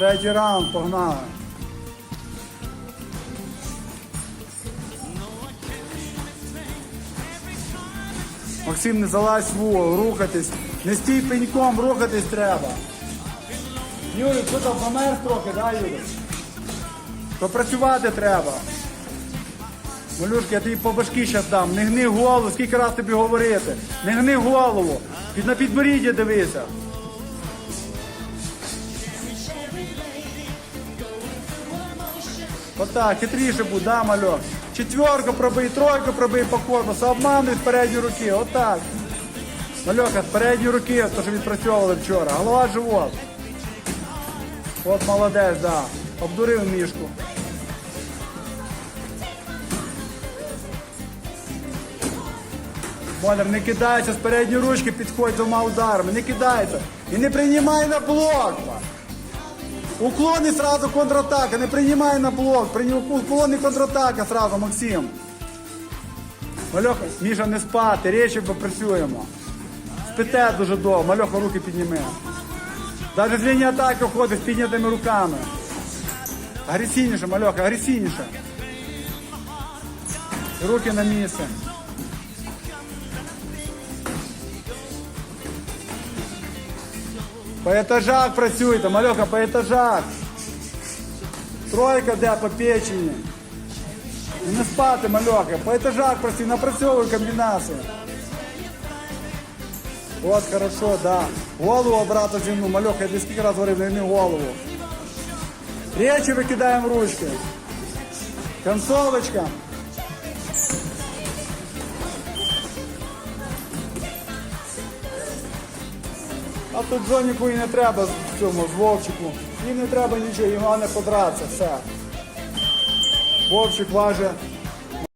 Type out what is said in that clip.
Третій раунд, погнали. Максим, не залазь в угол, рухатись. Не стій пеньком, рухатись треба. Юрій, там помер трохи, да, Юрій? Попрацювати треба. Малюшка, я тобі по башки щас дам. Не гни голову, скільки раз тобі говорити. Не гни голову. Під на підборіддя дивися. Отак, хитріше будь, да, мальок. Четверку пробий, тройку пробий по корпусу, обмануй з передньої руки, отак. Мальока, з передньої руки, то що відпрацьовували вчора. Голова, живот. От молодець, да. Обдурив мішку. Болер, не кидайся з передньої ручки, підходь двома ударами, не кидайся. І не приймай на блок. Уклон і сразу контратака, не приймай на блок, прийняв уклон і контратака сразу, Максим. Мальоха, Міша, не спати, речі попрацюємо. Спите дуже довго, Мальоха, руки підніми. Навіть з лінії атаки входить з піднятими руками. Агресивніше, Мальоха, агресивніше. Руки на місце. По етажах працюйте, мальоха, по етажах. Тройка де по печені. Не спати, мальоха, по етажах працюй, напрацьовуй комбінацію. От хорошо, да. Голову обратно зімну, мальоха, я тобі скільки раз говорив, не голову. Речі викидаємо ручки. Концовочка. А тут Джоніку і не треба з цьому, з Вовчику. Їм не треба нічого, їм головне подратися, все. Вовчик важить